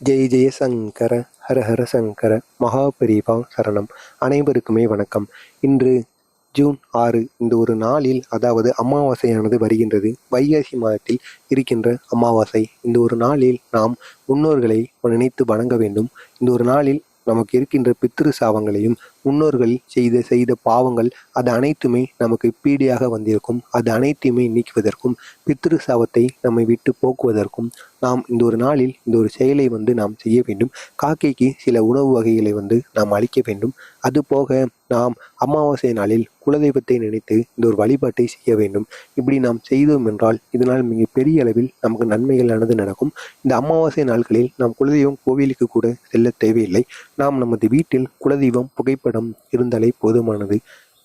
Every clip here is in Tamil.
ஜெய் ஜெய சங்கர ஹர ஹர சங்கர மகாபரிபா சரணம். அனைவருக்குமே வணக்கம். இன்று ஜூன் ஆறு இந்த ஒரு நாளில் அதாவது அமாவாசையானது வருகின்றது. வைகாசி மாதத்தில் இருக்கின்ற அமாவாசை. இந்த ஒரு நாளில் நாம் முன்னோர்களை நினைத்து வணங்க வேண்டும். இந்த ஒரு நாளில் நமக்கு இருக்கின்ற பித்திரு சாபங்களையும் முன்னோர்கள் செய்த செய்த பாவங்கள் அது அனைத்துமே நமக்கு பீடியாக வந்திருக்கும். அது அனைத்தையுமே நீக்குவதற்கும் பித்ரு சாபத்தை நம்மை விட்டு போக்குவதற்கும் நாம் இந்த ஒரு நாளில் இந்த ஒரு செயலை வந்து நாம் செய்ய வேண்டும். காக்கைக்கு சில உணவு வகைகளை வந்து நாம் அளிக்க வேண்டும். அதுபோக நாம் அமாவாசை நாளில் குலதெய்வத்தை நினைத்து இந்த ஒரு வழிபாட்டை செய்ய வேண்டும். இப்படி நாம் செய்தோம் என்றால் இதனால் மிக பெரிய அளவில் நமக்கு நன்மைகளானது நடக்கும். இந்த அமாவாசை நாட்களில் நாம் குலதெய்வம் கோவிலுக்கு கூட செல்ல தேவையில்லை. நாம் நமது வீட்டில் குலதெய்வம் புகைப்பட புகைப்படம் இருந்தாலே போதுமானது.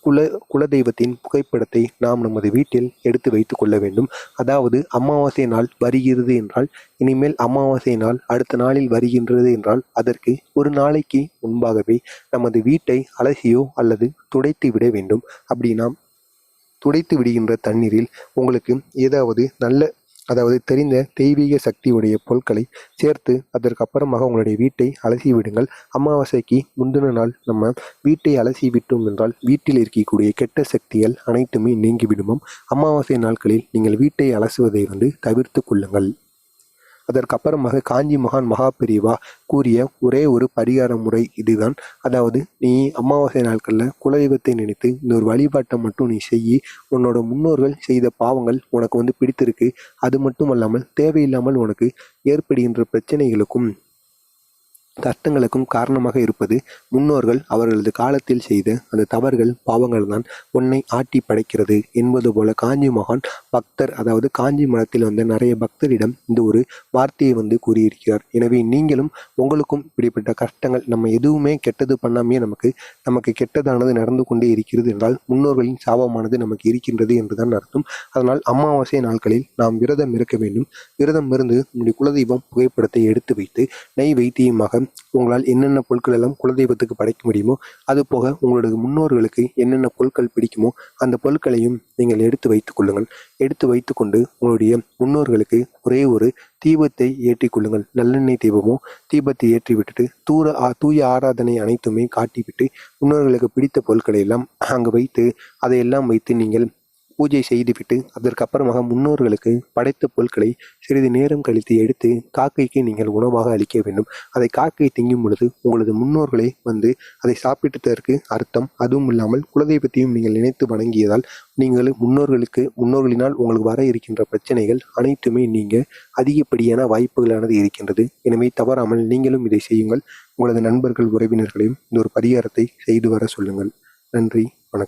குல குலதெய்வத்தின் புகைப்படத்தை நாம் நமது வீட்டில் எடுத்து வைத்து கொள்ள வேண்டும். அதாவது அமாவாசை நாள் வருகிறது என்றால் இனிமேல் அமாவாசை நாள் அடுத்த நாளில் வருகின்றது என்றால் அதற்கு ஒரு நாளைக்கு முன்பாகவே நமது வீட்டை அலசியோ அல்லது துடைத்து விட வேண்டும். அப்படி நாம் துடைத்து விடுகின்ற தண்ணீரில் உங்களுக்கு ஏதாவது நல்ல அதாவது தெரிந்த தெய்வீக சக்தியுடைய பொருட்களை சேர்த்து அதற்கு அப்புறமாக உங்களுடைய வீட்டை அலசி விடுங்கள். அமாவாசைக்கு முந்தின நாள் நம்ம வீட்டை அலசி விட்டோம் என்றால் வீட்டில் இருக்கக்கூடிய கெட்ட சக்திகள் அனைத்துமே நீங்கிவிடுமாம். அமாவாசை நாட்களில் நீங்கள் வீட்டை அலசுவதை வந்து தவிர்த்து கொள்ளுங்கள். அதற்கு அப்புறமாக காஞ்சி மகான் மகாபிரிவா கூறிய ஒரே ஒரு பரிகார முறை இதுதான். அதாவது நீ அமாவாசை நாட்களில் குலதெய்வத்தை நினைத்து இந்த ஒரு வழிபாட்டை மட்டும் நீ செய்யி உன்னோட முன்னோர்கள் செய்த பாவங்கள் உனக்கு வந்து பிடித்திருக்கு. அது மட்டும் அல்லாமல் தேவையில்லாமல் உனக்கு ஏற்படுகின்ற பிரச்சனைகளுக்கும் கஷ்டங்களுக்கும் காரணமாக இருப்பது முன்னோர்கள் அவர்களது காலத்தில் செய்த அந்த தவறுகள் பாவங்கள் தான் உன்னை ஆட்டி படைக்கிறது என்பது போல காஞ்சி மகான் பக்தர் அதாவது காஞ்சி மடத்தில் வந்த நிறைய பக்தரிடம் இந்த ஒரு வார்த்தையை வந்து கூறியிருக்கிறார். எனவே நீங்களும் உங்களுக்கும் இப்படிப்பட்ட கஷ்டங்கள் நம்ம எதுவுமே கெட்டது பண்ணாமே நமக்கு நமக்கு கெட்டதானது நடந்து கொண்டே இருக்கிறது என்றால் முன்னோர்களின் சாபமானது நமக்கு இருக்கின்றது என்றுதான் அர்த்தம். அதனால் அமாவாசை நாட்களில் நாம் விரதம் இருக்க வேண்டும். விரதம் இருந்து நம்முடைய குலதெய்வம் புகைப்படத்தை எடுத்து வைத்து நெய் வைத்தியமாக உங்களால் என்னென்ன பொருட்கள் எல்லாம் குலதெய்வத்துக்கு படைக்க முடியுமோ அது போக உங்களோட முன்னோர்களுக்கு என்னென்ன பொருட்கள் பிடிக்குமோ அந்த பொருட்களையும் நீங்கள் எடுத்து வைத்துக் கொள்ளுங்கள். எடுத்து வைத்துக்கொண்டு உங்களுடைய முன்னோர்களுக்கு ஒரே ஒரு தீபத்தை ஏற்றிக் கொள்ளுங்கள். நல்லெண்ணெய் தீபமோ தீபத்தை ஏற்றி விட்டுட்டு தூர ஆ- தூய ஆராதனை அனைத்துமே காட்டிவிட்டு முன்னோர்களுக்கு பிடித்த பொருட்களை எல்லாம் அங்கு வைத்து அதையெல்லாம் வைத்து நீங்கள் பூஜை செய்துவிட்டு அதற்கப்புறமாக முன்னோர்களுக்கு படைத்த பொருட்களை சிறிது நேரம் கழித்து எடுத்து காக்கைக்கு நீங்கள் உணவாக அளிக்க வேண்டும். அதை காக்கை திங்கும் பொழுது உங்களது முன்னோர்களை வந்து அதை சாப்பிட்டதற்கு அர்த்தம் அதுவும் இல்லாமல் குலதெய்வத்தையும் நீங்கள் நினைத்து வணங்கியதால் நீங்கள் முன்னோர்களுக்கு முன்னோர்களினால் உங்களுக்கு வர இருக்கின்ற பிரச்சனைகள் அனைத்துமே நீங்கள் அதிகப்படியான வாய்ப்புகளானது இருக்கின்றது. எனவே தவறாமல் நீங்களும் இதை செய்யுங்கள். உங்களது நண்பர்கள் உறவினர்களையும் இந்த ஒரு பரிகாரத்தை செய்து வர சொல்லுங்கள். நன்றி வணக்கம்.